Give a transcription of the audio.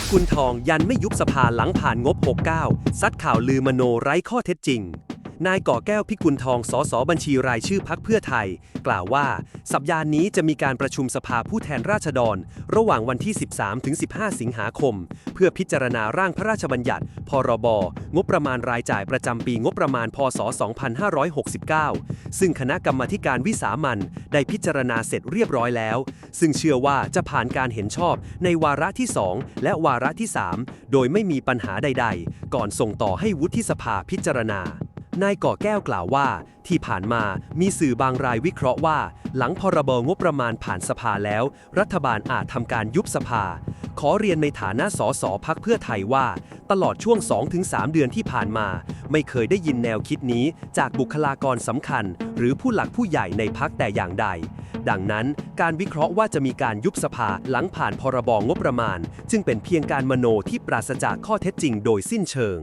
พิกุลทองยันไม่ยุบสภาหลังผ่านงบ 69 ซัดข่าวลือมโนไร้ข้อเท็จจริง นายก่อแก้วพิกุลทอง สสบัญชีรายชื่อพักเพื่อไทย กล่าวว่า สัปดาห์นี้จะมีการประชุมสภาผู้แทนราษฎร ระหว่างวันที่ 13-15 สิงหาคม เพื่อพิจารณาร่างพระราชบัญญัติ พรบ งบประมาณรายจ่ายประจำปีงบประมาณ พศ 2569 ซึ่งคณะกรรมาการวิสามันได้พิจารณาเสร็จเรียบร้อยแล้ว ซึ่งเชื่อว่าจะผ่านการเห็นชอบในวาระที่ 2 และวาระที่ 3 โดยไม่มีปัญหาใด ๆ ก่อนส่งต่อให้วุฒิสภาพิจารณา นายก่อแก้วกล่าวว่า ที่ผ่านมามีสื่อบางรายวิเคราะห์ว่า หลังพรบงบประมาณผ่านสภาแล้ว รัฐบาลอาจทำการยุบสภา ขอเรียนในฐานะสสพักเพื่อไทยว่า ตลอดช่วง 2-3 เดือนที่ผ่านมา ไม่เคยได้ยินแนวคิดนี้จากบุคลากรสำคัญ หรือผู้หลักผู้ใหญ่ในพักแต่อย่างใด ดังนั้น การวิเคราะห์ว่าจะมีการยุบสภาหลังผ่านพรบงบประมาณ จึงเป็นเพียงการมโนที่ปราศจากข้อเท็จจริงโดยสิ้นเชิง